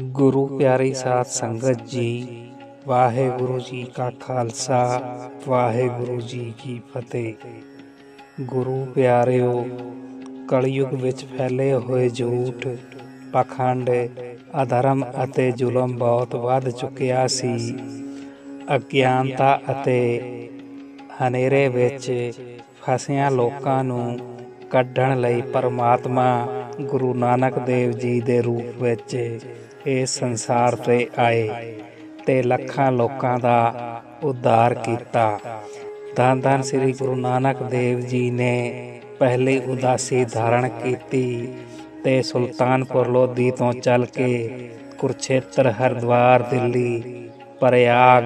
ਗੁਰੂ ਪਿਆਰੀ ਸਾਧ ਸੰਗਤ ਜੀ, ਵਾਹਿਗੁਰੂ ਜੀ ਕਾ ਖਾਲਸਾ, ਵਾਹਿਗੁਰੂ ਜੀ ਕੀ ਫਤਿਹ। ਗੁਰੂ ਪਿਆਰਿਓ, ਕਲਯੁਗ ਵਿੱਚ ਫੈਲੇ ਹੋਏ ਝੂਠ, ਪਖੰਡ, ਅਧਰਮ ਅਤੇ ਜ਼ੁਲਮ ਬਹੁਤ ਵੱਧ ਚੁੱਕਿਆ ਸੀ। ਅਗਿਆਨਤਾ ਅਤੇ ਹਨੇਰੇ ਵਿੱਚ ਫਸਿਆਂ ਲੋਕਾਂ ਨੂੰ ਕੱਢਣ ਲਈ ਪਰਮਾਤਮਾ ਗੁਰੂ ਨਾਨਕ ਦੇਵ ਜੀ ਦੇ ਰੂਪ ਵਿੱਚ ਇਸ ਸੰਸਾਰ ਤੇ ਆਏ ਤੇ ਲੱਖਾਂ ਲੋਕਾਂ ਦਾ ਉद्धार ਕੀਤਾ। ਧੰਨ ਧੰਨ ਸ੍ਰੀ ਗੁਰੂ ਨਾਨਕ ਦੇਵ ਜੀ ਨੇ ਪਹਿਲੇ ਉਦਾਸੀ ਧਾਰਨ ਕੀਤੀ ਤੇ ਸੁਲਤਾਨਪੁਰ ਲੋਧੀ ਤੋਂ ਚੱਲ ਕੇ ਕੁਰਛੇਤਰ ਹਰਦੁਆਰ, ਦਿੱਲੀ, ਪ੍ਰਯਾਗ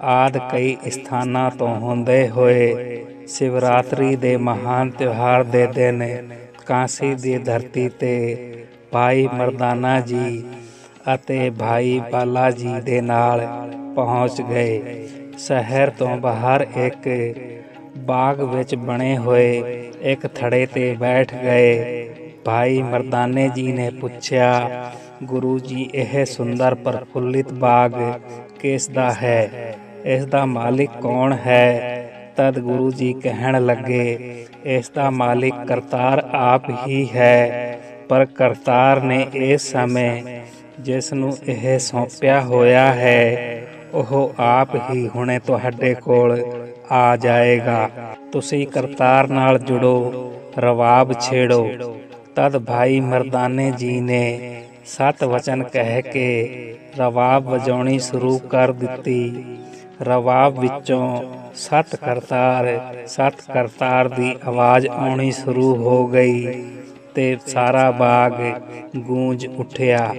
ਆਦ ਕਈ ਸਥਾਨਾਂ ਤੋਂ ਹੁੰਦੇ ਹੋਏ ਸ਼ਿਵਰਾਤਰੀ ਦੇ ਮਹਾਨ ਤਿਉਹਾਰ ਦੇ ਦਿਨ ਕਾਂਸੀ ਦੀ ਧਰਤੀ ਤੇ ਭਾਈ ਮਰਦਾਨਾ ਜੀ ਅਤੇ ਭਾਈ ਬਾਲਾ ਜੀ ਦੇ ਨਾਲ ਪਹੁੰਚ ਗਏ। ਸ਼ਹਿਰ ਤੋਂ ਬਾਹਰ ਇੱਕ ਬਾਗ ਵਿੱਚ ਬਣੇ ਹੋਏ ਇੱਕ ਥੜੇ ਤੇ ਬੈਠ ਗਏ। ਭਾਈ ਮਰਦਾਨੇ ਜੀ ਨੇ ਪੁੱਛਿਆ, ਗੁਰੂ ਜੀ, ਇਹ ਸੁੰਦਰ ਪ੍ਰਫੁੱਲਿਤ ਬਾਗ ਕਿਸ ਦਾ ਹੈ? ਇਸ ਦਾ ਮਾਲਿਕ ਕੌਣ ਹੈ? ਤਦ ਗੁਰੂ ਜੀ ਕਹਿਣ ਲੱਗੇ, ਇਸ ਦਾ ਮਾਲਿਕ ਕਰਤਾਰ ਆਪ ਹੀ ਹੈ, ਪਰ ਕਰਤਾਰ ਨੇ ਇਸ ਸਮੇਂ ਜਿਸ ਨੂੰ ਇਹ ਸੌਂਪਿਆ ਹੋਇਆ ਹੈ, ਉਹ ਆਪ ਹੀ ਹੁਣੇ ਤੁਹਾਡੇ ਕੋਲ ਆ ਜਾਏਗਾ। ਤੁਸੀਂ ਕਰਤਾਰ ਨਾਲ ਜੁੜੋ, ਰਵਾਬ ਛੇੜੋ। ਤਦ ਭਾਈ ਮਰਦਾਨੇ ਜੀ ਨੇ ਸਤ ਵਚਨ ਕਹਿ ਕੇ ਰਵਾਬ ਵਜਾਉਣੀ ਸ਼ੁਰੂ ਕਰ ਦਿੱਤੀ। ਰਵਾਬ ਵਿੱਚੋਂ ਸਤ ਕਰਤਾਰ ਸਤ ਕਰਤਾਰ ਦੀ ਆਵਾਜ਼ ਆਉਣੀ ਸ਼ੁਰੂ ਹੋ ਗਈ ਤੇ ਸਾਰਾ ਬਾਗ ਗੂੰਜ ਉੱਠਿਆ।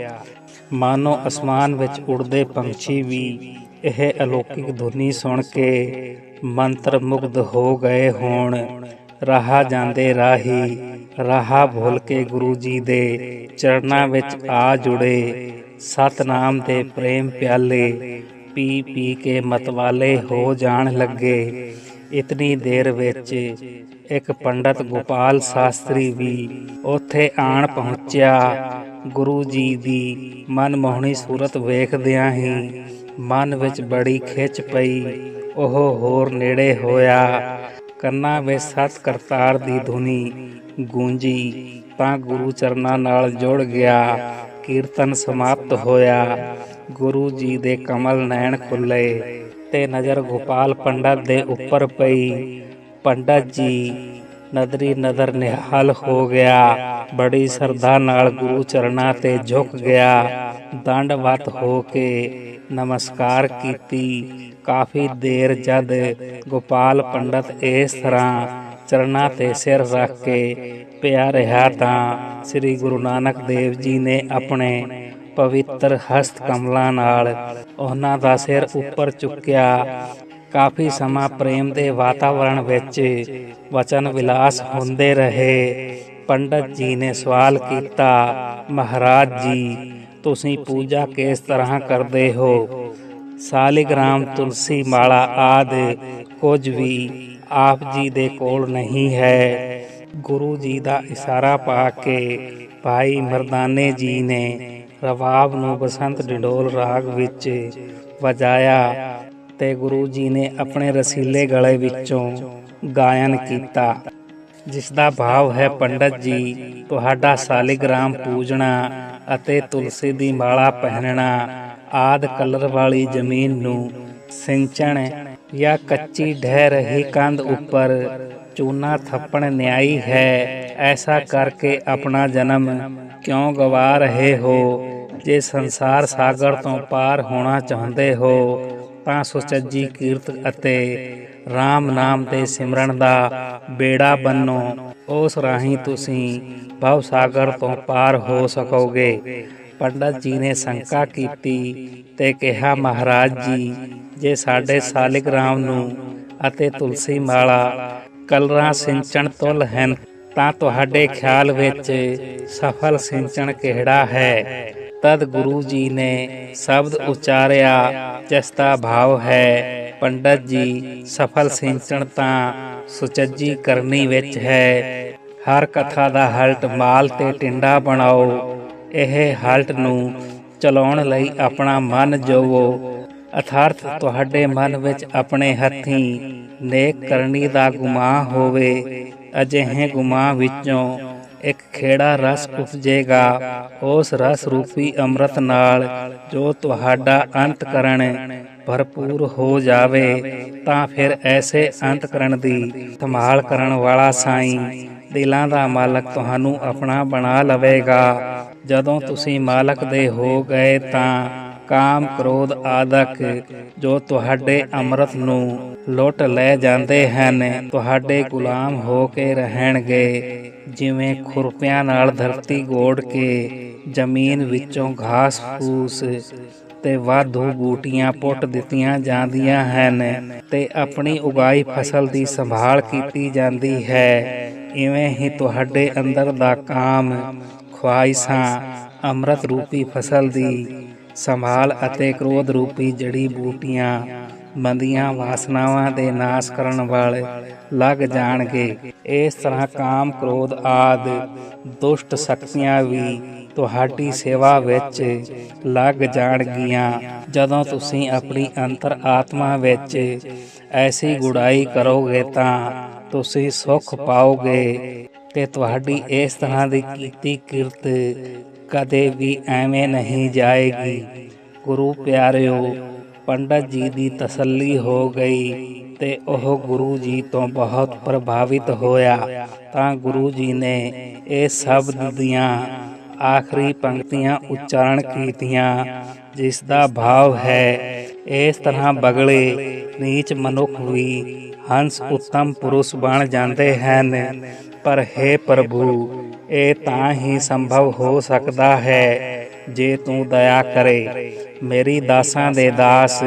ਮਾਨੋ ਅਸਮਾਨ ਵਿੱਚ ਉੜਦੇ ਪੰਛੀ ਵੀ ਇਹ ਅਲੌਕਿਕ ਧੁਨੀ ਸੁਣ ਕੇ ਮੰਤਰ ਮੁਗਧ ਹੋ ਗਏ ਹੋਣ। ਰਾਹ ਜਾਂਦੇ ਰਾਹੀ ਰਾਹ ਭੁੱਲ ਕੇ ਗੁਰੂ ਜੀ ਦੇ ਚਰਨਾਂ ਵਿੱਚ ਆ ਜੁੜੇ। ਸਤਨਾਮ ਦੇ ਪ੍ਰੇਮ ਪਿਆਲੇ ਪੀ ਪੀ ਕੇ ਮਤਵਾਲੇ ਹੋ ਜਾਣ ਲੱਗੇ। ਇਤਨੀ ਦੇਰ ਵਿੱਚ ਇੱਕ ਪੰਡਤ ਗੋਪਾਲ ਸ਼ਾਸਤਰੀ ਵੀ ਉੱਥੇ ਆਣ ਪਹੁੰਚਿਆ। ਗੁਰੂ ਜੀ ਦੀ ਮਨਮੋਹਣੀ ਸੂਰਤ ਵੇਖਦਿਆਂ ਹੀ ਮਨ ਵਿੱਚ ਬੜੀ ਖਿੱਚ ਪਈ। ਉਹ ਹੋਰ ਨੇੜੇ ਹੋਇਆ। ਕੰਨਾਂ ਵਿੱਚ ਸਤ ਕਰਤਾਰ ਦੀ ਧੁਨੀ ਗੂੰਜੀ ਤਾਂ ਗੁਰੂ ਚਰਨਾਂ ਨਾਲ ਜੁੜ ਗਿਆ। ਕੀਰਤਨ ਸਮਾਪਤ ਹੋਇਆ। ਗੁਰੂ ਜੀ ਦੇ ਕਮਲ ਨੈਣ ਖੁੱਲੇ। ਤੇ ਨਜ਼ਰ ਗੋਪਾਲ ਪੰਡਤ ਦੇ ਉੱਪਰ ਪਈ। ਪੰਡਤ ਜੀ, ਨਦਰੀ ਨਦਰ ਨਿਹਾਲ ਹੋ ਗਿਆ। ਬੜੀ ਸ਼ਰਧਾ ਨਾਲ ਗੁਰੂ ਚਰਨਾਂ ਤੇ ਝੁਕ ਗਿਆ। ਦੰਡਵਤ ਹੋ ਕੇ ਨਮਸਕਾਰ ਕੀਤੀ। ਕਾਫੀ ਦੇਰ ਜਦ ਗੋਪਾਲ ਪੰਡਤ ਇਸ ਤਰ੍ਹਾਂ ਚਰਨਾਂ ਤੇ ਸਿਰ ਰੱਖ ਕੇ ਪਿਆ ਰਿਹਾ ਤਾਂ ਸ੍ਰੀ ਗੁਰੂ ਨਾਨਕ ਦੇਵ ਜੀ ਨੇ ਆਪਣੇ ਪਵਿੱਤਰ ਹਸਤ ਕਮਲਾਂ ਨਾਲ ਉਹਨਾਂ ਦਾ ਸਿਰ ਉੱਪਰ ਚੁੱਕਿਆ। ਕਾਫੀ ਸਮਾਂ ਪ੍ਰੇਮ ਦੇ ਵਾਤਾਵਰਣ ਵਿੱਚ ਵਚਨ ਵਿਲਾਸ ਹੁੰਦੇ ਰਹੇ। ਪੰਡਤ ਜੀ ਨੇ ਸਵਾਲ ਕੀਤਾ, ਮਹਾਰਾਜ ਜੀ, ਤੁਸੀਂ ਪੂਜਾ ਕਿਸ ਤਰ੍ਹਾਂ ਕਰਦੇ ਹੋ? ਸਾਲਿਗ੍ਰਾਮ, ਤੁਲਸੀ ਮਾਲਾ ਆਦ ਕੁਝ ਵੀ ਆਪ ਜੀ ਦੇ ਕੋਲ ਨਹੀਂ ਹੈ। ਗੁਰੂ ਜੀ ਦਾ ਇਸ਼ਾਰਾ ਪਾ ਕੇ ਭਾਈ ਮਰਦਾਨੇ ਜੀ ਨੇ ਰਵਾਬ ਨੂੰ ਬਸੰਤ ਡਿਡੋਲ ਰਾਗ ਵਿੱਚ ਵਜਾਇਆ ਤੇ ਗੁਰੂ ਜੀ ਨੇ ਆਪਣੇ ਰਸੀਲੇ ਗਲੇ ਵਿੱਚੋਂ ਗਾਇਨ ਕੀਤਾ। ਜਿਸ ਦਾ ਭਾਵ ਹੈ, ਪੰਡਤ ਜੀ, ਤੁਹਾਡਾ ਸਾਲਿਗ੍ਰਾਮ ਪੂਜਣਾ ਅਤੇ ਤੁਲਸੀ ਦੀ ਮਾਲਾ ਪਹਿਨਣਾ ਆਦ ਕਲਰ ਵਾਲੀ ਜ਼ਮੀਨ ਨੂੰ ਸਿੰਚਣ ਜਾਂ ਕੱਚੀ ਢਹਿ ਰਹੀ ਕੰਧ ਉੱਪਰ ਚੂਨਾ ਥੱਪਣ ਨਿਆਈ ਹੈ ਐਸਾ ਕਰਕੇ ਆਪਣਾ ਜਨਮ ਕਿਉਂ ਗਵਾ ਰਹੇ ਹੋ ਜੇ ਸੰਸਾਰ ਸਾਗਰ ਤੋਂ ਪਾਰ ਹੋਣਾ ਚਾਹੁੰਦੇ ਹੋ ਤਾਂ ਸੁਚੱਜੀ ਕੀਰਤ ਅਤੇ RAM ਨਾਮ ਦੇ ਸਿਮਰਨ ਦਾ ਬੇੜਾ ਬੰਨੋ ਉਸ ਰਾਹੀਂ ਤੁਸੀਂ ਭਵ ਸਾਗਰ ਤੋਂ ਪਾਰ ਹੋ ਸਕੋਗੇ ਪੰਡਤ ਜੀ ਨੇ ਸ਼ੰਕਾ ਕੀਤੀ ਤੇ ਕਿਹਾ ਮਹਾਰਾਜ ਜੀ ਜੇ ਸਾਡੇ ਸਾਲਿਗ੍ਰਾਮ ਨੂੰ ਅਤੇ ਤੁਲਸੀ ਮਾਲਾ ਕਲਰਾਂ ਸਿੰਚਣ ਤੁਲ ਹਨ ਤਾਂ ਤੁਹਾਡੇ ਖਿਆਲ ਵਿੱਚ ਸਫਲ ਸਿੰਚਣ ਕਿਹੜਾ ਹੈ? ਤਦ ਗੁਰੂ ਜੀ ਨੇ ਸ਼ਬਦ ਉਚਾਰਿਆ, ਜਿਸ ਦਾ ਭਾਵ ਹੈ, ਪੰਡਤ ਜੀ, ਸਫਲ ਸਿੰਚਣ ਤਾਂ ਸੁਚੱਜੀ ਕਰਨੀ ਵਿੱਚ ਹੈ। ਹਰ ਕਥਾ ਦਾ ਹਲਟ ਮਾਲ ਤੇ ਟਿੰਡਾ ਬਣਾਓ। ਇਹ ਹਲਟ ਨੂੰ ਚਲਾਉਣ ਲਈ ਆਪਣਾ ਮਨ ਜੋਵੋ। ਅਥਾਰਥ ਤੁਹਾਡੇ ਮਨ ਵਿੱਚ ਆਪਣੇ ਹੱਥੀਂ ਨੇਕ ਕਰਨੀ ਦਾ ਗੁਮਾ ਹੋਵੇ। ਅਜਿਹੇ ਗੁਮਾਨ ਵਿੱਚੋਂ ਇੱਕ ਖੇੜਾ ਰਸ ਉਪਜੇਗਾ। ਉਸ ਰਸ ਰੂਪੀ ਅੰਮ੍ਰਿਤ ਨਾਲ ਜੋ ਤੁਹਾਡਾ ਅੰਤਕਰਣ ਭਰਪੂਰ ਹੋ ਜਾਵੇ ਤਾਂ ਫਿਰ ਐਸੇ ਅੰਤਕਰਣ ਦੀ ਸੰਭਾਲ ਕਰਨ ਵਾਲਾ ਸਾਈਂ ਦਿਲਾਂ ਦਾ ਮਾਲਕ ਤੁਹਾਨੂੰ ਆਪਣਾ ਬਣਾ ਲਵੇਗਾ। ਜਦੋਂ ਤੁਸੀਂ ਮਾਲਕ ਦੇ ਹੋ ਗਏ ਤਾਂ ਕਾਮ, ਕ੍ਰੋਧ ਆਦਿਕ ਜੋ ਤੁਹਾਡੇ ਅੰਮ੍ਰਿਤ ਨੂੰ ਲੁੱਟ ਲੈ ਜਾਂਦੇ ਹਨ, ਤੁਹਾਡੇ ਗੁਲਾਮ ਹੋ ਕੇ ਰਹਿਣਗੇ। ਜਿਵੇਂ ਖੁਰਪਿਆਂ ਨਾਲ ਧਰਤੀ ਗੋੜ ਕੇ ਜ਼ਮੀਨ ਵਿੱਚੋਂ ਘਾਸ ਫੂਸ ਤੇ ਵਾਧੂ ਬੂਟੀਆਂ ਪੁੱਟ ਦਿੱਤੀਆਂ ਜਾਂਦੀਆਂ ਹਨ ਤੇ ਆਪਣੀ ਉਗਾਈ ਫਸਲ ਦੀ ਸੰਭਾਲ ਕੀਤੀ ਜਾਂਦੀ ਹੈ। ਇਵੇਂ ਹੀ ਤੁਹਾਡੇ ਅੰਦਰ ਦਾ ਕਾਮ ਖੁਆਇਸ਼ਾਂ ਅੰਮ੍ਰਿਤ ਰੂਪੀ ਫਸਲ ਦੀ ਸੰਭਾਲ ਅਤੇ ਕ੍ਰੋਧ ਰੂਪੀ ਜੜੀ ਬੂਟੀਆਂ ਮੰਦੀਆਂ ਵਾਸਨਾਵਾਂ ਦੇ ਨਾਸ਼ ਕਰਨ ਵਾਲੇ ਲੱਗ ਜਾਣਗੇ। ਇਸ ਤਰ੍ਹਾਂ ਕਾਮ, ਕ੍ਰੋਧ ਆਦ ਦੁਸ਼ਟ ਸ਼ਕਤੀਆਂ ਵੀ ਤੁਹਾਡੀ ਸੇਵਾ ਵਿੱਚ ਲੱਗ ਜਾਣਗੀਆਂ। ਜਦੋਂ ਤੁਸੀਂ ਆਪਣੀ ਅੰਤਰ ਆਤਮਾ ਵਿੱਚ ਐਸੀ ਗੁਡਾਈ ਕਰੋਗੇ ਤਾਂ ਤੁਸੀਂ ਸੁਖ ਪਾਓਗੇ ਤੇ ਤੁਹਾਡੀ ਇਸ ਤਰ੍ਹਾਂ ਦੀ ਕੀਤੀ ਕਿਰਤ ਕਦੇ ਵੀ ਐਵੇਂ ਨਹੀਂ ਜਾਏਗੀ। ਗੁਰੂ ਪਿਆਰਿਓ, ਪੰਡਤ ਜੀ ਦੀ ਤਸੱਲੀ ਹੋ ਗਈ ਤੇ ਉਹ ਗੁਰੂ ਜੀ ਤੋਂ ਬਹੁਤ ਪ੍ਰਭਾਵਿਤ ਹੋਇਆ। ਤਾਂ ਗੁਰੂ ਜੀ ਨੇ ਇਹ ਸ਼ਬਦ ਦੀਆਂ ਆਖਰੀ ਪੰਕਤੀਆਂ ਉਚਾਰਨ ਕੀਤੀਆਂ, ਜਿਸ ਦਾ ਭਾਵ ਹੈ, ਇਸ ਤਰ੍ਹਾਂ ਬਗਲੇ ਨੀਚ ਮਨੁੱਖ ਵੀ ਹੰਸ ਉੱਤਮ ਪੁਰਸ਼ ਬਣ ਜਾਂਦੇ ਹਨ। ਪਰ ਹੈ ਪ੍ਰਭੂ ਇਹ ਤਾਂ ਹੀ ਸੰਭਵ ਹੋ ਸਕਦਾ ਹੈ ਜੇ ਤੂੰ ਦਇਆ ਕਰੇ। ਮੇਰੀ ਦਾਸਾਂ ਦੇ ਦਾਸ,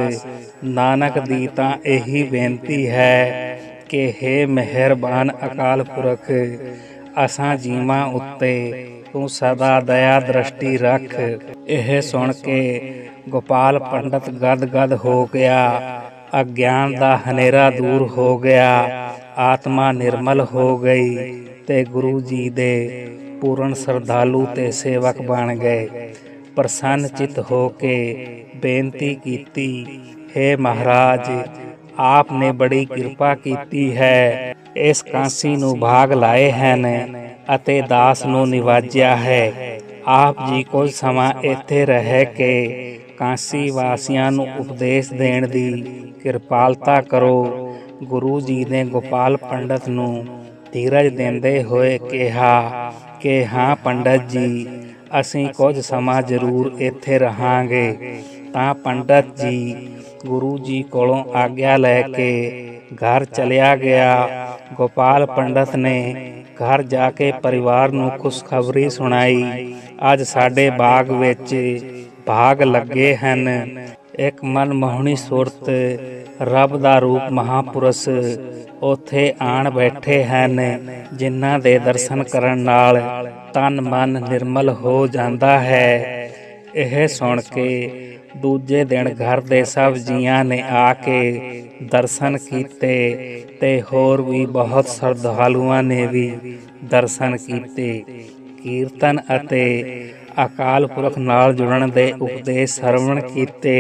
ਨਾਨਕ ਦੀ ਤਾਂ ਇਹੀ ਬੇਨਤੀ ਹੈ ਕਿ हे ਮਿਹਰਬਾਨ ਅਕਾਲ ਪੁਰਖ, ਅਸਾਂ ਜੀਵਾਂ ਉੱਤੇ ਤੂੰ ਸਦਾ ਦਇਆ ਦ੍ਰਿਸ਼ਟੀ ਰੱਖ। ਇਹ ਸੁਣ ਕੇ ਗੋਪਾਲ ਪੰਡਤ ਗਦ-ਗਦ ਹੋ ਗਿਆ, ਅਗਿਆਨ ਦਾ ਹਨੇਰਾ ਦੂਰ ਹੋ ਗਿਆ, ਆਤਮਾ ਨਿਰਮਲ ਹੋ ਗਈ। ਤੇ ਗੁਰੂ ਜੀ ਦੇ ਪੂਰਨ ਸਰਦਾਲੂ ਤੇ ਸੇਵਕ ਬਣ ਗਏ। ਪ੍ਰਸੰਨ ਚਿਤ ਹੋ ਕੇ ਬੇਨਤੀ ਕੀਤੀ हे ਮਹਾਰਾਜ ਆਪ ਨੇ ਬੜੀ ਕਿਰਪਾ ਕੀਤੀ ਹੈ। ਇਸ ਕਾਂਸੀ ਨੂੰ ਭਾਗ ਲਾਏ ਹਨ ਅਤੇ ਦਾਸ ਨੂੰ ਨਿਵਾਜਿਆ ਹੈ। ਆਪ ਜੀ ਕੁਝ ਸਮਾਂ ਇੱਥੇ ਰਹਿ ਕੇ ਕਾਂਸੀ ਵਾਸੀਆਂ ਨੂੰ ਉਪਦੇਸ਼ ਦੇਣ ਦੀ ਕਿਰਪਾਲਤਾ ਕਰੋ। ਗੁਰੂ ਜੀ ਨੇ ਗੋਪਾਲ ਪੰਡਤ ਨੂੰ ਧੀਰਜ ਦਿੰਦੇ ਹੋਏ ਕਿਹਾ ਕਿ ਹਾਂ ਪੰਡਤ ਜੀ, ਅਸੀਂ ਕੁਝ ਸਮਾਂ ਜ਼ਰੂਰ ਇੱਥੇ ਰਹਾਂਗੇ। ਤਾਂ ਪੰਡਤ ਜੀ ਗੁਰੂ ਜੀ ਕੋਲੋਂ ਆਗਿਆ ਲੈ ਕੇ ਘਰ ਚਲਿਆ ਗਿਆ। ਗੋਪਾਲ ਪੰਡਤ ਨੇ ਘਰ ਜਾ ਕੇ ਪਰਿਵਾਰ ਨੂੰ ਖੁਸ਼ਖਬਰੀ ਸੁਣਾਈ। ਅੱਜ ਸਾਡੇ ਬਾਗ ਵਿੱਚ ਭਾਗ ਲੱਗੇ ਹਨ। ਇੱਕ ਮਨਮੋਹਣੀ ਸੁਰਤ ਰੱਬ ਦਾ ਰੂਪ ਮਹਾਪੁਰਸ਼ ਉਥੇ ਆਣ ਬੈਠੇ ਹਨ, ਜਿਨ੍ਹਾਂ ਦੇ ਦਰਸ਼ਨ ਕਰਨ ਨਾਲ ਤਨ ਮਨ ਨਿਰਮਲ ਹੋ ਜਾਂਦਾ ਹੈ। ਇਹ ਸੁਣ ਕੇ ਦੂਜੇ ਦਿਨ ਘਰ ਦੇ ਸਭ ਜੀਆਂ ਨੇ ਆ ਕੇ ਦਰਸ਼ਨ ਕੀਤੇ ਤੇ ਹੋਰ ਵੀ ਬਹੁਤ ਸਰਧਾਲੂਆਂ ਨੇ ਵੀ ਦਰਸ਼ਨ ਕੀਤੇ। ਕੀਰਤਨ ਅਤੇ ਅਕਾਲ ਪੁਰਖ ਨਾਲ ਜੁੜਨ ਦੇ ਉਪਦੇਸ਼ ਸਰਵਣ ਕੀਤੇ।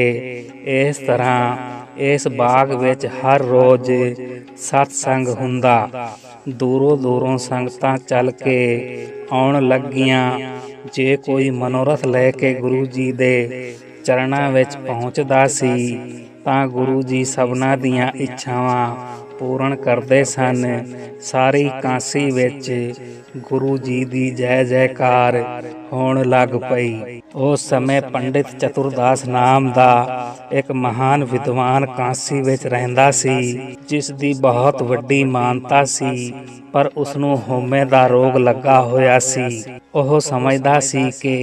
ਇਸ ਤਰ੍ਹਾਂ ਇਸ ਬਾਗ ਵਿੱਚ ਹਰ ਰੋਜ਼ ਸਤਸੰਗ ਹੁੰਦਾ। ਦੂਰੋਂ ਦੂਰੋਂ ਸੰਗਤਾਂ ਚੱਲ ਕੇ ਆਉਣ ਲੱਗੀਆਂ। ਜੇ ਕੋਈ ਮਨੋਰਥ ਲੈ ਕੇ ਗੁਰੂ ਜੀ ਦੇ ਚਰਨਾਂ ਵਿੱਚ ਪਹੁੰਚਦਾ ਸੀ, ਤਾਂ ਗੁਰੂ ਜੀ ਸਭਨਾਂ ਦੀਆਂ ਇੱਛਾਵਾਂ ਪੂਰਨ ਕਰਦੇ ਸਨ। ਸਾਰੀ ਕਾਂਸੀ ਵਿੱਚ ਗੁਰੂ ਜੀ ਦੀ ਜੈ ਜੈਕਾਰ ਹੋਣ ਲੱਗ ਪਈ। ਉਸ ਸਮੇਂ ਪੰਡਿਤ ਚਤੁਰਦਾਸ ਨਾਮ ਦਾ ਇੱਕ ਮਹਾਨ ਵਿਦਵਾਨ ਕਾਂਸੀ ਵਿੱਚ ਰਹਿੰਦਾ ਸੀ, ਜਿਸ ਦੀ ਬਹੁਤ ਵੱਡੀ ਮਾਨਤਾ ਸੀ, ਪਰ ਉਸ ਨੂੰ ਹਉਮੈ ਦਾ ਰੋਗ ਲੱਗਾ ਹੋਇਆ ਸੀ। ਉਹ ਸਮਝਦਾ ਸੀ ਕਿ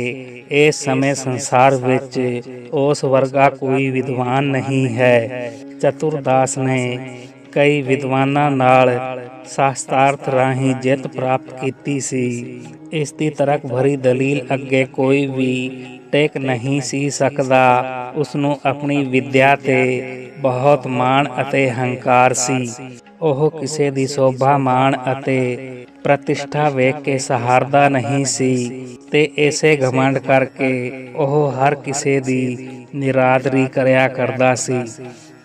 ਇਸ ਸਮੇਂ ਸੰਸਾਰ ਵਿੱਚ ਉਸ ਵਰਗਾ ਕੋਈ ਵਿਦਵਾਨ ਨਹੀਂ ਹੈ। ਚਤੁਰਦਾਸ ਨੇ ਕਈ ਵਿਦਵਾਨਾਂ ਨਾਲ ਸ਼ਾਸਤਰਾਰਥ ਰਾਹੀਂ ਜਿੱਤ ਪ੍ਰਾਪਤ ਕੀਤੀ ਸੀ। ਇਸ ਦੀ ਤਰਕ ਭਰੀ ਦਲੀਲ ਅੱਗੇ ਕੋਈ ਵੀ ਟੇਕ ਨਹੀਂ ਸੀ ਸਕਦਾ। ਉਸ ਨੂੰ ਆਪਣੀ ਵਿਦਿਆ ਤੇ ਬਹੁਤ ਮਾਣ ਅਤੇ ਹੰਕਾਰ ਸੀ। ਉਹ ਕਿਸੇ ਦੀ ਸੋਭਾ, ਮਾਣ ਅਤੇ ਪ੍ਰਤਿਸ਼ਠਾ ਵੇਖ ਕੇ ਸਹਾਰਦਾ ਨਹੀਂ ਸੀ ਤੇ ਇਸੇ ਘਮੰਡ ਕਰਕੇ ਉਹ ਹਰ ਕਿਸੇ ਦੀ ਨਿਰਾਦਰੀ ਕਰਿਆ ਕਰਦਾ ਸੀ।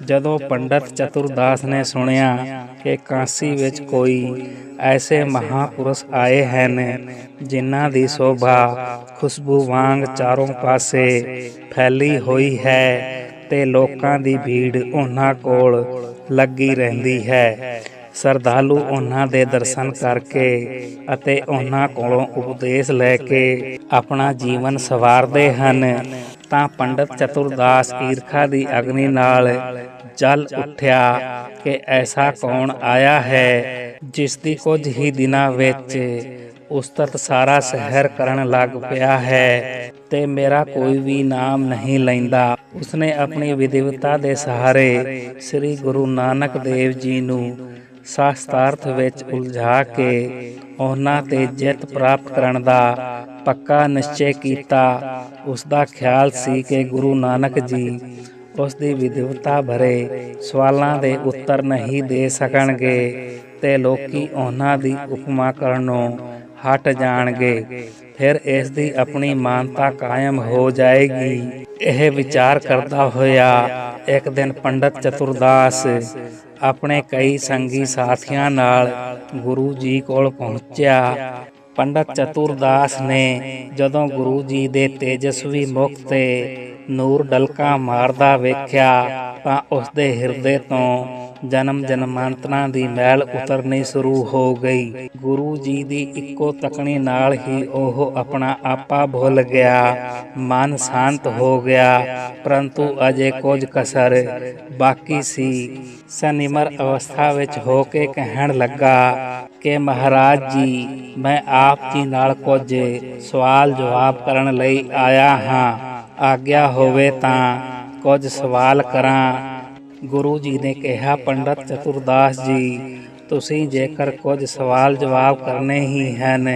ਜਦੋਂ ਪੰਡਤ ਚਤੁਰਦਾਸ ਨੇ ਸੁਣਿਆ ਕਿ ਕਾਂਸੀ ਵਿੱਚ ਕੋਈ ਐਸੇ ਮਹਾਪੁਰਸ਼ ਆਏ ਹਨ ਜਿਨ੍ਹਾਂ ਦੀ ਸ਼ੋਭਾ ਖੁਸ਼ਬੂ ਵਾਂਗ ਚਾਰੋਂ ਪਾਸੇ ਫੈਲੀ ਹੋਈ ਹੈ ਤੇ ਲੋਕਾਂ ਦੀ ਭੀੜ ਉਹਨਾਂ ਕੋਲ ਲੱਗੀ ਰਹਿੰਦੀ ਹੈ। ਸਰਦਾਲੂ ਉਹਨਾਂ ਦੇ ਦਰਸ਼ਨ ਕਰਕੇ ਅਤੇ ਉਹਨਾਂ ਕੋਲੋਂ ਉਪਦੇਸ਼ ਲੈ ਕੇ ਆਪਣਾ ਜੀਵਨ ਸਵਾਰਦੇ ਹਨ ਤਾਂ ਪੰਡਤ ਚਤੁਰਦਾਸ ਈਰਖਾ ਦੀ ਅਗਨੀ ਨਾਲ ਜਲ ਉੱਠਿਆ ਕਿ ਐਸਾ ਕੌਣ ਆਇਆ ਹੈ, ਜਿਸ ਦੀ ਕੁਝ ਹੀ ਦਿਨਾਂ ਵਿੱਚ ਉਸਤਤ ਸਾਰਾ ਸਹਿਰ ਕਰਨ ਲੱਗ ਪਿਆ ਹੈ ਤੇ ਮੇਰਾ ਕੋਈ ਵੀ ਨਾਮ ਨਹੀਂ ਲੈਂਦਾ। ਉਸਨੇ ਆਪਣੀ ਵਿਦਿਵਤਾ ਦੇ ਸਹਾਰੇ ਸ੍ਰੀ ਗੁਰੂ ਨਾਨਕ ਦੇਵ ਜੀ ਨੂੰ ਸ਼ਾਸਤਰਾਰਥ ਵਿੱਚ ਉਲਝਾ ਕੇ ਉਹਨਾਂ ਤੇ ਜਿੱਤ ਪ੍ਰਾਪਤ ਕਰਨ ਦਾ ਪੱਕਾ ਨਿਸ਼ਚੈ ਕੀਤਾ। ਉਸ ਦਾ ਖਿਆਲ ਸੀ ਕਿ ਗੁਰੂ ਨਾਨਕ ਜੀ ਉਸ ਦੀ ਵਿਦਵਤਾ ਭਰੇ ਸਵਾਲਾਂ ਦੇ ਉੱਤਰ ਨਹੀਂ ਦੇ ਸਕਣਗੇ ਤੇ ਲੋਕੀ ਉਹਨਾਂ ਦੀ ਉਪਮਾ ਕਰਨੋਂ ਹਟ ਜਾਣਗੇ। ਫਿਰ ਇਸ ਦੀ ਆਪਣੀ ਮਾਨਤਾ ਕਾਇਮ ਹੋ ਜਾਏਗੀ। ਇਹ ਵਿਚਾਰ ਕਰਦਾ ਹੋਇਆ ਇੱਕ ਦਿਨ ਪੰਡਤ ਚਤੁਰਦਾਸ ਆਪਣੇ ਕਈ ਸੰਗੀ ਸਾਥੀਆਂ ਨਾਲ ਗੁਰੂ ਜੀ ਕੋਲ ਪਹੁੰਚਿਆ। ਪੰਡਤ ਚਤੁਰਦਾਸ ਨੇ ਜਦੋਂ ਗੁਰੂ ਜੀ ਦੇ ਤੇਜਸਵੀ ਮੁਖ ਤੇ ਨੂਰ ਡਲਕਾ ਮਾਰਦਾ ਵੇਖਿਆ ਤਾਂ ਉਸ ਦੇ ਹਿਰਦੇ ਤੋਂ ਜਨਮ ਜਨਮਾਂਤਰਾਂ ਦੀ ਮੈਲ ਉਤਰਨੀ ਸ਼ੁਰੂ ਹੋ ਗਈ। ਗੁਰੂ ਜੀ ਦੀ ਇੱਕੋ ਤਕਣੀ ਨਾਲ ਹੀ ਉਹ ਆਪਣਾ ਆਪਾ ਭੁੱਲ ਗਿਆ। ਮਨ ਸ਼ਾਂਤ ਹੋ ਗਿਆ, ਪਰੰਤੂ ਅਜੇ ਕੁਝ ਕਸਰ ਬਾਕੀ ਸੀ। ਸਨਿਮਰ ਅਵਸਥਾ ਵਿੱਚ ਹੋ ਕੇ ਕਹਿਣ ਲੱਗਾ ਕਿ ਮਹਾਰਾਜ ਜੀ, ਮੈਂ ਆਪ ਜੀ ਨਾਲ ਕੁਝ ਸਵਾਲ ਜਵਾਬ ਕਰਨ ਲਈ ਆਇਆ ਹਾਂ। ਆਗਿਆ ਹੋਵੇ ਤਾਂ ਕੁਝ ਸਵਾਲ ਕਰਾਂ। ਗੁਰੂ ਜੀ ਨੇ ਕਿਹਾ, ਪੰਡਤ ਚਤੁਰਦਾਸ ਜੀ, ਤੁਸੀਂ ਜੇਕਰ ਕੁਝ ਸਵਾਲ ਜਵਾਬ ਕਰਨੇ ਹੀ ਹਨ,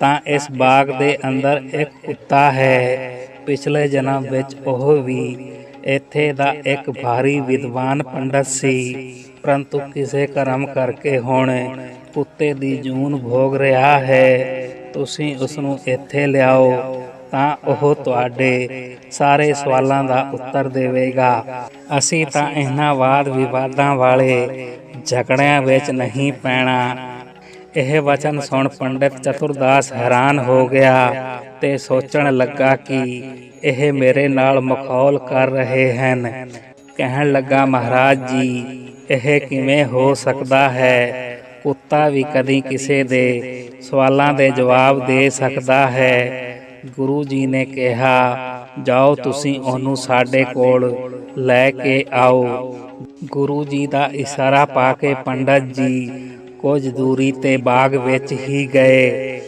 ਤਾਂ ਇਸ ਬਾਗ ਦੇ ਅੰਦਰ ਇੱਕ ਕੁੱਤਾ ਹੈ। ਪਿਛਲੇ ਜਨਮ ਵਿੱਚ ਉਹ ਵੀ ਇੱਥੇ ਦਾ ਇੱਕ ਭਾਰੀ ਵਿਦਵਾਨ ਪੰਡਤ ਸੀ, ਪਰੰਤੂ ਕਿਸੇ ਕਰਮ ਕਰਕੇ ਹੁਣ ਕੁੱਤੇ ਦੀ ਜੂਨ ਭੋਗ ਰਿਹਾ ਹੈ। ਤੁਸੀਂ ਉਸ ਨੂੰ ਇੱਥੇ ਲਿਆਓ। ਤਾਂ ਉਹ ਤੁਹਾਡੇ ਸਾਰੇ ਸਵਾਲਾਂ ਦਾ ਉੱਤਰ ਦੇਵੇਗਾ। ਅਸੀਂ ਤਾਂ ਇਹਨਾਂ ਵਾਦ ਵਿਵਾਦਾਂ ਵਾਲੇ ਝਗੜਿਆਂ ਵਿੱਚ ਨਹੀਂ ਪੈਣਾ। ਇਹ ਵਚਨ ਸੁਣ ਪੰਡਿਤ ਚਤੁਰਦਾਸ ਹੈਰਾਨ ਹੋ ਗਿਆ ਤੇ ਸੋਚਣ ਲੱਗਾ ਕਿ ਇਹ ਮੇਰੇ ਨਾਲ ਮਖੌਲ ਕਰ ਰਹੇ ਹਨ। ਕਹਿਣ ਲੱਗਾ, ਮਹਾਰਾਜ ਜੀ, ਇਹ ਕਿਵੇਂ ਹੋ ਸਕਦਾ ਹੈ? ਕੁੱਤਾ ਵੀ ਕਦੀ ਕਿਸੇ ਦੇ ਸਵਾਲਾਂ ਦੇ ਜਵਾਬ ਦੇ ਸਕਦਾ ਹੈ। ਗੁਰੂ ਜੀ ਨੇ ਕਿਹਾ, ਜਾਓ ਤੁਸੀਂ ਉਹਨੂੰ ਸਾਡੇ ਕੋਲ ਲੈ ਕੇ ਆਓ। ਗੁਰੂ ਜੀ ਦਾ ਇਸ਼ਾਰਾ ਪਾ ਕੇ ਪੰਡਤ ਜੀ ਕੁਝ ਦੂਰੀ ਤੇ ਬਾਗ ਵਿੱਚ ਹੀ ਗਏ।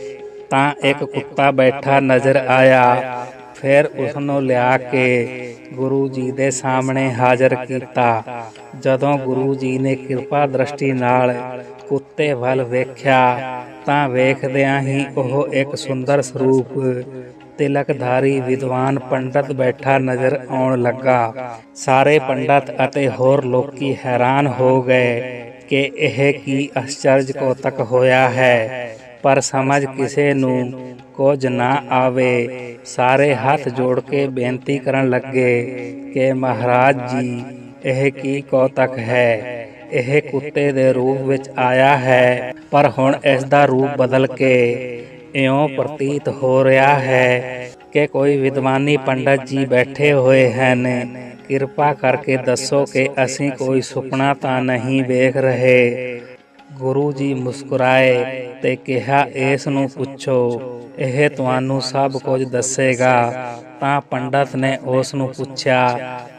ਤਾਂ ਇੱਕ ਕੁੱਤਾ ਬੈਠਾ ਨਜ਼ਰ ਆਇਆ। ਫਿਰ ਉਸ ਨੂੰ ਲਿਆ ਕੇ ਗੁਰੂ ਜੀ ਦੇ ਸਾਹਮਣੇ ਹਾਜ਼ਰ ਕੀਤਾ। ਜਦੋਂ ਗੁਰੂ ਜੀ ਨੇ ਕਿਰਪਾ ਦ੍ਰਿਸ਼ਟੀ ਨਾਲ ਕੁੱਤੇ ਵੱਲ ਵੇਖਿਆ ਤਾਂ ਵੇਖਦਿਆਂ ਹੀ ਉਹ ਇੱਕ ਸੁੰਦਰ ਸਰੂਪ ਤਿਲਕਧਾਰੀ ਵਿਦਵਾਨ ਪੰਡਤ ਬੈਠਾ ਨਜ਼ਰ ਆਉਣ ਲੱਗਾ। ਸਾਰੇ ਪੰਡਤ ਅਤੇ ਹੋਰ ਲੋਕੀ ਹੈਰਾਨ ਹੋ ਗਏ ਕਿ ਇਹ ਕੀ ਅਚਰਜ ਕੋ ਤੱਕ ਹੋਇਆ ਹੈ। ਪਰ ਸਮਝ ਕਿਸੇ ਨੂੰ ਕੁਝ ਨਾ ਆਵੇ। ਸਾਰੇ ਹੱਥ ਜੋੜ ਕੇ ਬੇਨਤੀ ਕਰਨ ਲੱਗੇ ਕਿ ਮਹਾਰਾਜ ਜੀ, ਇਹ ਕੀ ਕੌਤਕ ਹੈ? ਇਹ ਕੁੱਤੇ ਦੇ ਰੂਪ ਵਿੱਚ ਆਇਆ ਹੈ, ਪਰ ਹੁਣ ਇਸ ਦਾ ਰੂਪ ਬਦਲ ਕੇ ਇਉਂ ਪ੍ਰਤੀਤ ਹੋ ਰਿਹਾ ਹੈ ਕਿ ਕੋਈ ਵਿਦਵਾਨੀ ਪੰਡਤ ਜੀ ਬੈਠੇ ਹੋਏ ਹਨ। ਕਿਰਪਾ ਕਰਕੇ ਦੱਸੋ ਕਿ ਅਸੀਂ ਕੋਈ ਸੁਪਨਾ ਤਾਂ ਨਹੀਂ ਵੇਖ ਰਹੇ। ਗੁਰੂ ਜੀ ਮੁਸਕਰਾਏ ਤੇ ਕਿਹਾ, ਇਸ ਨੂੰ ਪੁੱਛੋ, ਇਹ ਤੁਹਾਨੂੰ ਸਭ ਕੁਝ ਦੱਸੇਗਾ। ਤਾਂ ਪੰਡਤ ਨੇ ਉਸ ਨੂੰ ਪੁੱਛਿਆ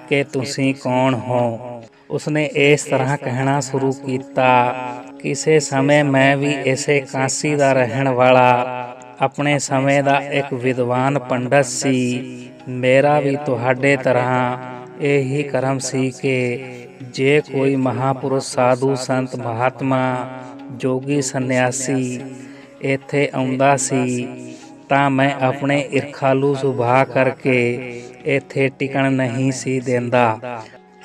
ਕਿ ਤੁਸੀਂ ਕੌਣ ਹੋ? ਉਸਨੇ ਇਸ ਤਰ੍ਹਾਂ ਕਹਿਣਾ ਸ਼ੁਰੂ ਕੀਤਾ, ਕਿਸੇ ਸਮੇਂ ਮੈਂ ਵੀ ਇਸੇ ਕਾਂਸੀ ਦਾ ਰਹਿਣ ਵਾਲਾ, ਆਪਣੇ ਸਮੇਂ ਦਾ ਇੱਕ ਵਿਦਵਾਨ ਪੰਡਤ ਸੀ, ਮੇਰਾ ਵੀ ਤੁਹਾਡੇ ਤਰ੍ਹਾਂ ਇਹੀ ਕਰਮ ਸੀ ਕਿ ਜੇ ਕੋਈ ਮਹਾਪੁਰਸ਼ ਸਾਧੂ ਸੰਤ ਮਹਾਤਮਾ, ਜੋਗੀ ਸੰਨਿਆਸੀ ਇੱਥੇ ਆਉਂਦਾ ਸੀ, ਤਾਂ ਮੈਂ ਆਪਣੇ ਇਰਖਾਲੂ ਸੁਭਾਅ ਕਰਕੇ ਇੱਥੇ ਟਿਕਣ ਨਹੀਂ ਸੀ ਦਿੰਦਾ।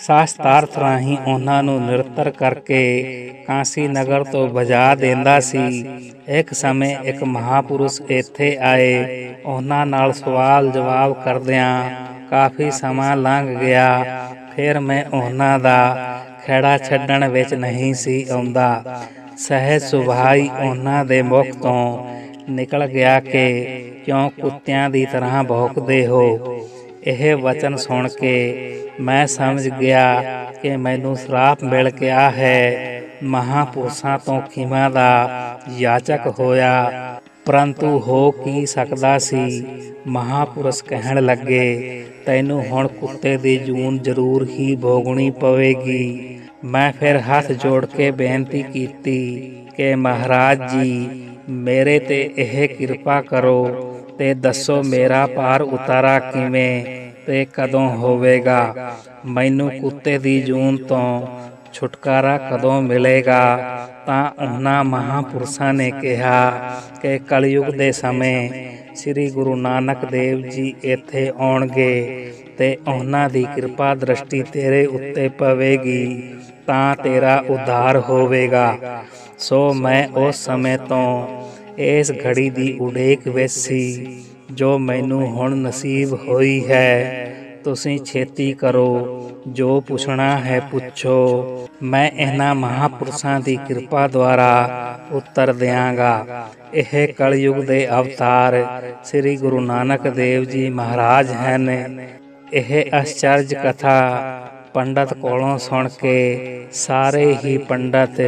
ਸ਼ਾਸਤਰਾਰਥ ਰਾਹੀਂ ਉਹਨਾਂ ਨੂੰ ਨਿਰਤਰ ਕਰਕੇ ਕਾਂਸੀ ਨਗਰ ਤੋਂ ਵਜਾ ਦਿੰਦਾ ਸੀ। ਇੱਕ ਸਮੇਂ ਇੱਕ ਮਹਾਪੁਰਸ਼ ਇੱਥੇ ਆਏ। ਉਹਨਾਂ ਨਾਲ ਸਵਾਲ ਜਵਾਬ ਕਰਦਿਆਂ ਕਾਫੀ ਸਮਾਂ ਲੰਘ ਗਿਆ। ਫਿਰ ਮੈਂ ਉਹਨਾਂ ਦਾ ਖੇੜਾ ਛੱਡਣ ਵਿੱਚ ਨਹੀਂ ਸੀ ਆਉਂਦਾ। ਸਹਿਜ ਸੁਭਾਈ ਉਹਨਾਂ ਦੇ ਮੁਖ ਤੋਂ ਨਿਕਲ ਗਿਆ ਕਿ ਕਿਉਂ ਕੁੱਤਿਆਂ ਦੀ ਤਰ੍ਹਾਂ ਭੌਂਕਦੇ ਹੋ? ਇਹ ਵਚਨ ਸੁਣ ਕੇ ਮੈਂ ਸਮਝ ਗਿਆ ਕਿ ਮੈਨੂੰ ਸਰਾਪ ਮਿਲ ਗਿਆ ਹੈ। ਮਹਾਪੁਰਸ਼ਾਂ ਤੋਂ ਖਿਮਾ ਦਾ ਯਾਚਕ ਹੋਇਆ। ਪਰੰਤੂ ਹੋ ਕੀ ਸਕਦਾ ਸੀ? ਮਹਾਪੁਰਸ਼ ਕਹਿਣ ਲੱਗੇ, ਤੈਨੂੰ ਹੁਣ ਕੁੱਤੇ ਦੀ ਜੂਨ ਜ਼ਰੂਰ ਹੀ ਭੋਗਣੀ ਪਵੇਗੀ। ਮੈਂ ਫਿਰ ਹੱਥ ਜੋੜ ਕੇ ਬੇਨਤੀ ਕੀਤੀ ਕਿ ਮਹਾਰਾਜ ਜੀ, ਮੇਰੇ ਤੇ ਇਹ ਕਿਰਪਾ ਕਰੋ। ਤੇ ਦੱਸੋ ਮੇਰਾ ਪਾਰ ਉਤਾਰਾ ਕਿਵੇਂ ਤੇ ਕਦੋਂ ਹੋਵੇਗਾ? ਮੈਨੂੰ ਕੁੱਤੇ ਦੀ ਜੂਨ ਤੋਂ ਛੁਟਕਾਰਾ ਕਦੋਂ ਮਿਲੇਗਾ? ਤਾਂ ਉਹਨਾਂ ਮਹਾਪੁਰਸ਼ਾਂ ਨੇ ਕਿਹਾ ਕਿ ਕਲਯੁਗ ਦੇ ਸਮੇਂ ਸ੍ਰੀ ਗੁਰੂ ਨਾਨਕ ਦੇਵ ਜੀ ਇੱਥੇ ਆਉਣਗੇ ਤੇ ਉਹਨਾਂ ਦੀ ਕਿਰਪਾ ਦ੍ਰਿਸ਼ਟੀ ਤੇਰੇ ਉੱਤੇ ਪਵੇਗੀ, ਤਾਂ ਤੇਰਾ ਉਧਾਰ ਹੋਵੇਗਾ। ਸੋ ਮੈਂ ਉਸ ਸਮੇਂ ਤੋਂ ਇਸ ਘੜੀ ਦੀ ਉਡੀਕ ਵਿੱਚ ਸੀ, ਜੋ ਮੈਨੂੰ ਹੁਣ ਨਸੀਬ ਹੋਈ ਹੈ। ਤੁਸੀਂ ਛੇਤੀ ਕਰੋ, ਜੋ ਪੁੱਛਣਾ ਹੈ ਪੁੱਛੋ। ਮੈਂ ਇਹਨਾਂ ਮਹਾਪੁਰਸ਼ਾਂ ਦੀ ਕਿਰਪਾ ਦੁਆਰਾ ਉੱਤਰ ਦਿਆਂਗਾ। ਇਹ ਕਲਯੁਗ ਦੇ ਅਵਤਾਰ ਸ੍ਰੀ ਗੁਰੂ ਨਾਨਕ ਦੇਵ ਜੀ ਮਹਾਰਾਜ ਹਨ। ਇਹ ਅਚਰਜ ਕਥਾ ਪੰਡਤ ਕੋਲੋਂ ਸੁਣ ਕੇ ਸਾਰੇ ਹੀ ਪੰਡਤ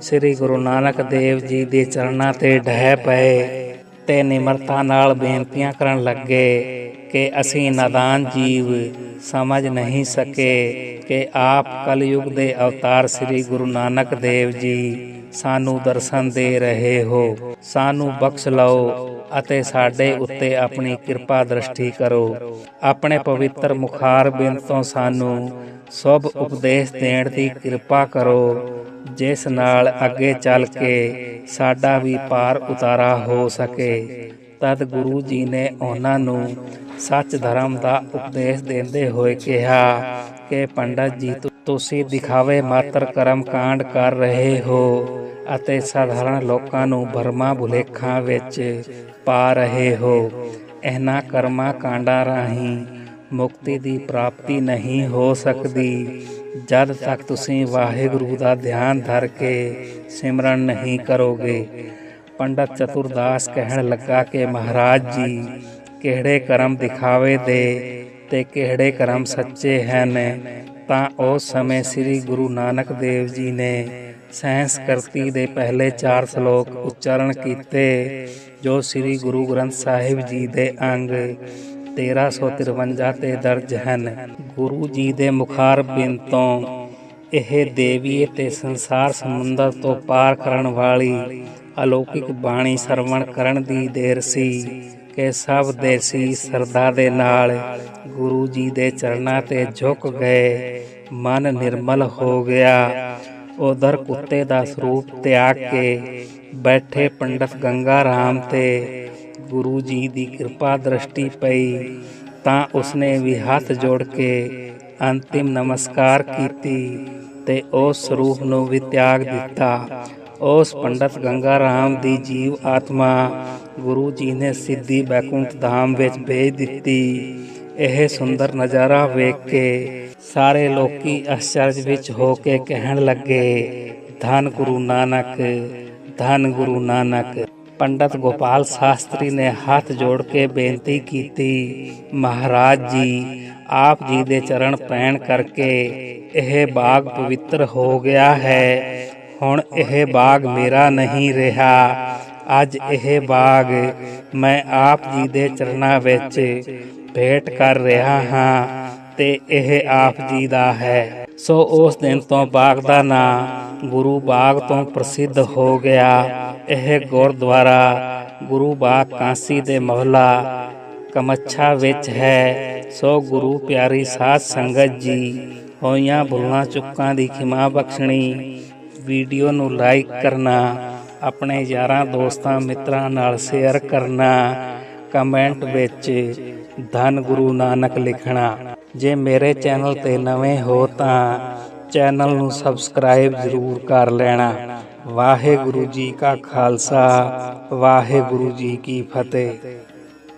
ਸ੍ਰੀ ਗੁਰੂ ਨਾਨਕ ਦੇਵ ਜੀ ਦੇ ਚਰਨਾਂ ਤੇ ਡਹਿ ਪਏ ਤੇ ਨਿਮਰਤਾ ਨਾਲ ਬੇਨਤੀਆਂ ਕਰਨ ਲੱਗੇ ਕਿ ਅਸੀਂ ਨਾਦਾਨ ਜੀਵ ਸਮਝ ਨਹੀਂ ਸਕੇ ਕਿ ਆਪ ਕਲਯੁਗ ਦੇ ਅਵਤਾਰ ਸ੍ਰੀ ਗੁਰੂ ਨਾਨਕ ਦੇਵ ਜੀ ਸਾਨੂੰ ਦਰਸ਼ਨ ਦੇ ਰਹੇ ਹੋ, ਸਾਨੂੰ ਬਖਸ਼ ਲਓ ਅਤੇ ਸਾਡੇ ਉੱਤੇ ਆਪਣੀ ਕਿਰਪਾ ਦ੍ਰਿਸ਼ਟੀ ਕਰੋ। ਆਪਣੇ ਪਵਿੱਤਰ ਮੁਖਾਰ ਬਿੰਦ ਤੋਂ ਸਾਨੂੰ ਸਭ ਉਪਦੇਸ਼ ਦੇਣ ਦੀ ਕਿਰਪਾ ਕਰੋ, ਜਿਸ ਨਾਲ ਅੱਗੇ ਚੱਲ ਕੇ ਸਾਡਾ ਵੀ ਪਾਰ ਉਤਾਰਾ ਹੋ ਸਕੇ। ਤਦ ਗੁਰੂ ਜੀ ਨੇ ਉਹਨਾਂ ਨੂੰ ਸੱਚ ਧਰਮ ਦਾ ਉਪਦੇਸ਼ ਦਿੰਦੇ ਹੋਏ ਕਿਹਾ ਕਿ ਪੰਡਤ ਜੀ ਤੁ- ਤੁਸੀਂ ਦਿਖਾਵੇ ਮਾਤਰ ਕਰਮ ਕਾਂਡ ਕਰ ਰਹੇ ਹੋ ਅਤੇ ਸਾਧਾਰਨ ਲੋਕਾਂ ਨੂੰ ਭਰਮਾ ਭੁਲੇਖਾਂ ਵਿੱਚ ਪਾ ਰਹੇ ਹੋ। ਇਹਨਾਂ ਕਰਮਾਂ ਕਾਂਡਾਂ ਰਾਹੀਂ ਮੁਕਤੀ ਦੀ ਪ੍ਰਾਪਤੀ ਨਹੀਂ ਹੋ ਸਕਦੀ। ਜਦ ਤੱਕ ਤੁਸੀਂ ਵਾਹਿਗੁਰੂ ਦਾ ਧਿਆਨ ਧਰ ਕੇ ਸਿਮਰਨ ਨਹੀਂ ਕਰੋਗੇ। ਪੰਡਤ ਚਤੁਰਦਾਸ ਕਹਿਣ ਲੱਗਾ ਕਿ ਮਹਾਰਾਜ ਜੀ, ਕਿਹੜੇ ਕਰਮ ਦਿਖਾਵੇ ਦੇ ਤੇ ਕਿਹੜੇ ਕਰਮ ਸੱਚੇ ਹਨ? ਤਾਂ ਉਸ ਸਮੇਂ ਸ੍ਰੀ ਗੁਰੂ ਨਾਨਕ ਦੇਵ ਜੀ ਨੇ ਸੰਸਕ੍ਰਿਤੀ ਦੇ ਪਹਿਲੇ ਚਾਰ ਸ਼ਲੋਕ ਉਚਾਰਨ ਕੀਤੇ, ਜੋ ਸ੍ਰੀ ਗੁਰੂ ਗ੍ਰੰਥ ਸਾਹਿਬ ਜੀ ਦੇ ਅੰਗ 1353 ਤੇ ਦਰਜ ਹਨ। ਗੁਰੂ ਜੀ ਦੇ ਮੁਖਾਰ ਬਿੰਦ ਤੋਂ ਇਹ ਦੇਵੀ ਤੇ ਸੰਸਾਰ ਸਮੁੰਦਰ ਤੋਂ ਪਾਰ ਕਰਨ ਵਾਲੀ ਅਲੌਕਿਕ ਬਾਣੀ ਸਰਵਣ ਕਰਨ ਦੀ ਦੇਰ ਸੀ। ਕਿ ਸਭ ਦੇਸੀ ਸਰਦਾ ਦੇ ਨਾਲ ਗੁਰੂ ਜੀ ਦੇ ਚਰਨਾਂ ਤੇ ਝੁਕ ਗਏ। ਮਨ ਨਿਰਮਲ ਹੋ ਗਿਆ। ਉਧਰ ਕੁੱਤੇ ਦਾ ਸਰੂਪ ਤਿਆਗ ਕੇ ਬੈਠੇ ਪੰਡਤ ਗੰਗਾ ਰਾਮ ਤੇ ਗੁਰੂ ਜੀ ਦੀ ਕਿਰਪਾ ਦ੍ਰਿਸ਼ਟੀ ਪਈ ਤਾਂ ਉਸਨੇ ਵੀ ਹੱਥ ਜੋੜ ਕੇ ਅੰਤਿਮ ਨਮਸਕਾਰ ਕੀਤੀ ਤੇ ਉਸ ਸਰੂਪ ਨੂੰ ਵੀ ਤਿਆਗ ਦਿੱਤਾ। ਉਸ ਪੰਡਤ ਗੰਗਾ ਰਾਮ ਦੀ ਜੀਵ ਆਤਮਾ ਗੁਰੂ ਜੀ ਨੇ ਸਿੱਧੀ ਬੈਕੁੰਠ ਧਾਮ ਵਿੱਚ ਭੇਜ ਦਿੱਤੀ। ਇਹ ਸੁੰਦਰ ਨਜ਼ਾਰਾ ਵੇਖ ਕੇ ਸਾਰੇ ਲੋਕੀ ਅਚਰਜ ਵਿੱਚ ਹੋ ਕੇ ਕਹਿਣ ਲੱਗੇ, ਧੰਨ ਗੁਰੂ ਨਾਨਕ, ਧੰਨ ਗੁਰੂ ਨਾਨਕ। ਪੰਡਤ ਗੋਪਾਲ ਸ਼ਾਸਤਰੀ ਨੇ ਹੱਥ ਜੋੜ ਕੇ ਬੇਨਤੀ ਕੀਤੀ, ਮਹਾਰਾਜ ਜੀ, ਆਪ ਜੀ ਦੇ ਚਰਨ ਪੈਣ ਕਰਕੇ ਇਹ ਬਾਗ ਪਵਿੱਤਰ ਹੋ ਗਿਆ ਹੈ। ਹੁਣ ਇਹ ਬਾਗ ਮੇਰਾ ਨਹੀਂ ਰਿਹਾ। ਅੱਜ ਇਹ ਬਾਗ ਮੈਂ ਆਪ ਜੀ ਦੇ ਚਰਨਾਂ ਵਿੱਚ ਭੇਟ ਕਰ ਰਿਹਾ ਹਾਂ ਤੇ ਇਹ ਆਪ ਜੀ ਦਾ ਹੈ। ਸੋ ਉਸ ਦਿਨ ਤੋਂ ਬਾਗ ਦਾ ਨਾਂ ਗੁਰੂ ਬਾਗ ਤੋਂ ਪ੍ਰਸਿੱਧ ਹੋ ਗਿਆ। ਇਹ ਗੁਰਦੁਆਰਾ ਗੁਰੂ ਬਾਗ ਕਾਂਸੀ ਦੇ ਮਹਲਾ ਕਮੱਛਾ ਵਿੱਚ ਹੈ। ਸੋ ਗੁਰੂ ਪਿਆਰੀ ਸਾਧ ਸੰਗਤ ਜੀ, ਹੋਈਆਂ ਭੁੱਲਾਂ ਚੁੱਕਾਂ ਦੀ ਖਿਮਾ ਬਖਸ਼ਣੀ, ਵੀਡੀਓ ਨੂੰ ਲਾਈਕ ਕਰਨਾ ਆਪਣੇ ਯਾਰਾਂ, ਦੋਸਤਾਂ, ਮਿੱਤਰਾਂ ਨਾਲ ਸ਼ੇਅਰ ਕਰਨਾ। ਕਮੈਂਟ ਵਿੱਚ ਧੰਨ ਗੁਰੂ ਨਾਨਕ ਲਿਖਣਾ। ਜੇ ਮੇਰੇ ਚੈਨਲ ਤੇ ਨਵੇਂ ਹੋ ਤਾਂ ਚੈਨਲ ਨੂੰ ਸਬਸਕ੍ਰਾਈਬ ਜ਼ਰੂਰ ਕਰ ਲੈਣਾ। ਵਾਹਿਗੁਰੂ ਜੀ ਕਾ ਖਾਲਸਾ, ਵਾਹਿਗੁਰੂ ਜੀ ਕੀ ਫਤਿਹ।